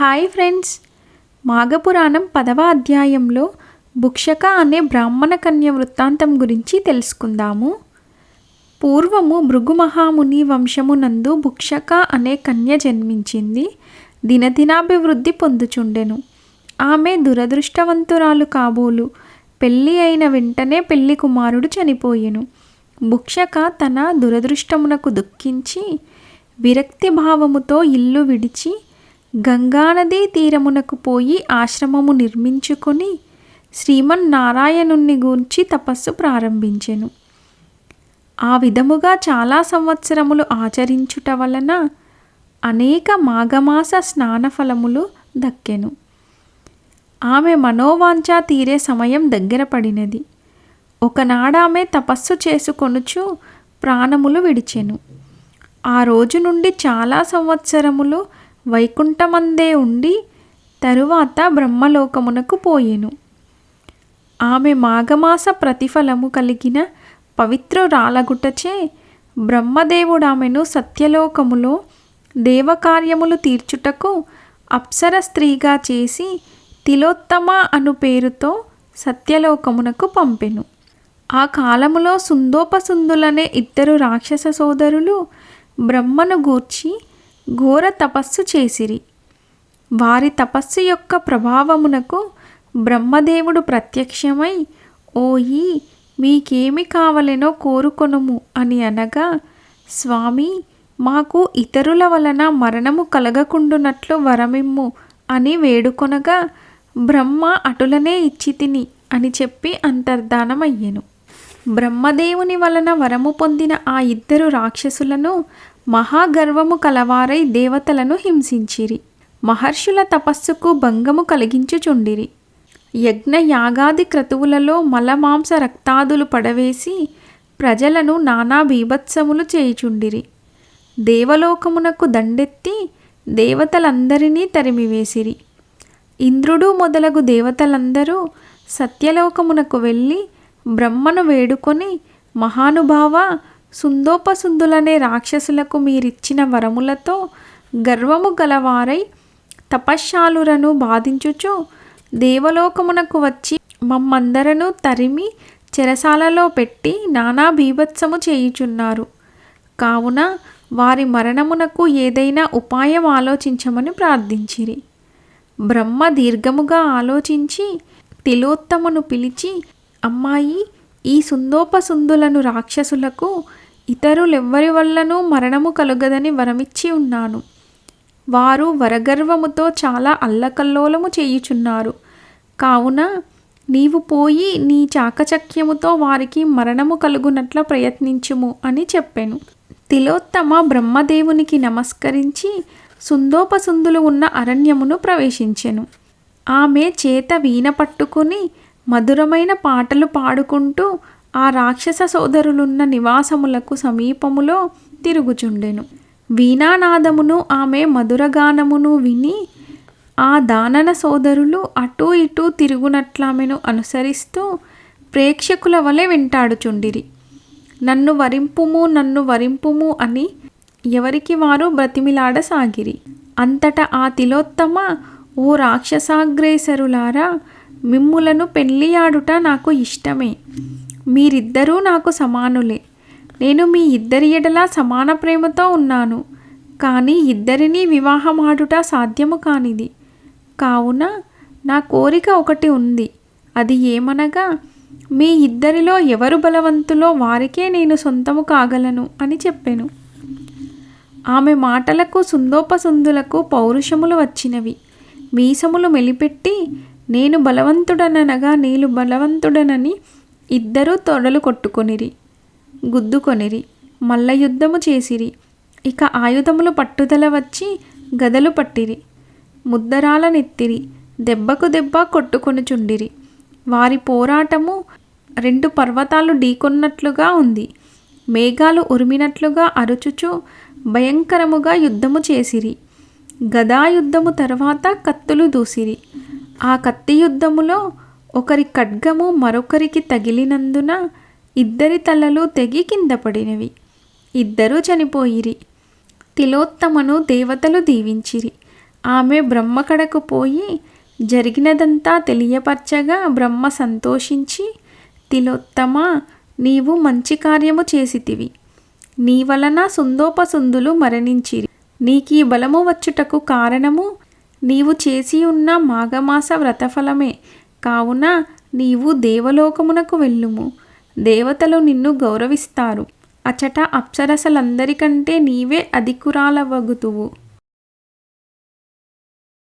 Hi friends. మాఘపురాణం పదవ అధ్యాయంలో భుక్షక అనే బ్రాహ్మణ కన్య వృత్తాంతం గురించి తెలుసుకుందాము. పూర్వము భృగు మహాముని వంశమునందు భుక్షక అనే కన్య జన్మించింది. దినదినాభివృద్ధి పొందుచుండెను. ఆమె దురదృష్టవంతురాలు కాబోలు. పెళ్ళి అయిన వెంటనే పెళ్ళి కుమారుడు చనిపోయెను. భుక్షక తన దురదృష్టమునకు దుఃఖించి విరక్తి భావముతో ఇల్లు విడిచి గంగానదీ తీరమునకు పోయి ఆశ్రమము నిర్మించుకొని శ్రీమన్నారాయణుణ్ణి గూర్చి తపస్సు ప్రారంభించెను. ఆ విధముగా చాలా సంవత్సరములు ఆచరించుట వలన అనేక మాఘమాస స్నాన ఫలములు దక్కెను. ఆమె మనోవాంఛ తీరే సమయం దగ్గర పడినది. ఒకనాడామె తపస్సు చేసుకొనుచు ప్రాణములు విడిచెను. ఆ రోజు నుండి చాలా సంవత్సరములు వైకుంఠమందే ఉండి తరువాత బ్రహ్మలోకమునకు పోయెను. ఆమె మాఘమాస ప్రతిఫలము కలిగిన పవిత్రురాలగుటచే బ్రహ్మదేవుడామెను సత్యలోకములో దేవకార్యములు తీర్చుటకు అప్సర స్త్రీగా చేసి తిలోత్తమ అను పేరుతో సత్యలోకమునకు పంపెను. ఆ కాలములో సుందోపసుందులనే ఇద్దరు రాక్షస సోదరులు బ్రహ్మను గూర్చి ఘోర తపస్సు చేసిరి. వారి తపస్సు యొక్క ప్రభావమునకు బ్రహ్మదేవుడు ప్రత్యక్షమై ఓయి మీకేమి కావలెనో కోరుకొనుము అని అనగా స్వామి మాకు ఇతరుల వలన మరణము కలగకుండునట్లు వరమిమ్ము అని వేడుకొనగా బ్రహ్మ అటులనే ఇచ్చి తిని అని చెప్పి అంతర్ధానమయ్యెను. బ్రహ్మదేవుని వలన వరము పొందిన ఆ ఇద్దరు రాక్షసులను మహాగర్వము కలవారై దేవతలను హింసించిరి. మహర్షుల తపస్సుకు భంగము కలిగించుచుండిరి. యజ్ఞ యాగాది క్రతువులలో మలమాంస రక్తాదులు పడవేసి ప్రజలను నానా బీభత్సములు చేయుచుండిరి. దేవలోకమునకు దండెత్తి దేవతలందరినీ తరిమివేసిరి. ఇంద్రుడు మొదలగు దేవతలందరూ సత్యలోకమునకు వెళ్ళి బ్రహ్మను వేడుకొని మహానుభావ సుందోపసుందులనే రాక్షసులకు మీరిచ్చిన వరములతో గర్వము గలవారై తపశ్శాలురను బాధించుచు దేవలోకమునకు వచ్చి మమ్మందరను తరిమి చెరసాలలో పెట్టి నానా బీభత్సము చేయుచున్నారు. కావున వారి మరణమునకు ఏదైనా ఉపాయం ఆలోచించమని ప్రార్థించిరి. బ్రహ్మ దీర్ఘముగా ఆలోచించి తిలోత్తమును పిలిచి అమ్మాయి ఈ సుందోపసుందులను రాక్షసులకు ఇతరులెవ్వరి వల్లనూ మరణము కలుగదని వరమిచ్చి ఉన్నాను. వారు వరగర్వముతో చాలా అల్లకల్లోలము చేయుచున్నారు. కావున నీవు పోయి నీ చాకచక్యముతో వారికి మరణము కలుగునట్ల ప్రయత్నించుము అని చెప్పాను. తిలోత్తమ బ్రహ్మదేవునికి నమస్కరించి సుందోపసుందులు ఉన్న అరణ్యమును ప్రవేశించెను. ఆమె చేత వీణ పట్టుకుని మధురమైన పాటలు పాడుకుంటూ ఆ రాక్షస సోదరులున్న నివాసములకు సమీపములో తిరుగుచుండెను. వీణానాదమును ఆమె మధురగానమును విని ఆ దానన సోదరులు అటూ ఇటూ తిరుగునట్లామెను అనుసరిస్తూ ప్రేక్షకుల వలె వెంటాడుచుండిరి. నన్ను వరింపుము నన్ను వరింపుము అని ఎవరికి వారు బ్రతిమిలాడసాగిరి అంతటా ఆ తిలోత్తమ ఓ రాక్షసాగ్రేసరులారా మిమ్ములను పెళ్ళియాడుట నాకు ఇష్టమే. మీరిద్దరూ నాకు సమానులే. నేను మీ ఇద్దరి ఎడలా సమాన ప్రేమతో ఉన్నాను. కానీ ఇద్దరినీ వివాహమాడుట సాధ్యము కానిది. కావున నా కోరిక ఒకటి ఉంది. అది ఏమనగా మీ ఇద్దరిలో ఎవరు బలవంతులో వారికే నేను సొంతము కాగలను అని చెప్పాను. ఆమె మాటలకు సుందోపసుందులకు పౌరుషములు వచ్చినవి. మీసములు మెలిపెట్టి నేను బలవంతుడననగా నీలు బలవంతుడనని ఇద్దరూ తొడలు కొట్టుకొనిరి గుద్దుకొనిరి మల్ల యుద్ధము చేసిరి. ఇక ఆయుధములు పట్టుదల వచ్చి గదలు పట్టిరి ముద్దరాలనెత్తిరి దెబ్బకు దెబ్బ కొట్టుకొనుచుండిరి. వారి పోరాటము రెండు పర్వతాలు ఢీకొన్నట్లుగా ఉంది. మేఘాలు ఉరిమినట్లుగా అరుచుచు భయంకరముగా యుద్ధము చేసిరి. గదా యుద్ధము తర్వాత కత్తులు దూసిరి. ఆ కత్తి యుద్ధములో ఒకరి ఖడ్గము మరొకరికి తగిలినందున ఇద్దరి తలలు తెగి కింద పడినవి. ఇద్దరూ చనిపోయిరి. తిలోత్తమను దేవతలు దీవించిరి. ఆమె బ్రహ్మ కడకు పోయి జరిగినదంతా తెలియపరచగా బ్రహ్మ సంతోషించి తిలోత్తమ నీవు మంచి కార్యము చేసితివి. నీ వలన సుందోపసుందులు మరణించిరి. నీకీ బలము వచ్చుటకు కారణము నీవు చేసి ఉన్న మాఘమాస వ్రతఫలమే. కావున నీవు దేవలోకమునకు వెళ్ళుము. దేవతలు నిన్ను గౌరవిస్తారు. అచట అప్సరసలందరికంటే నీవే అధికురాలవగుతువు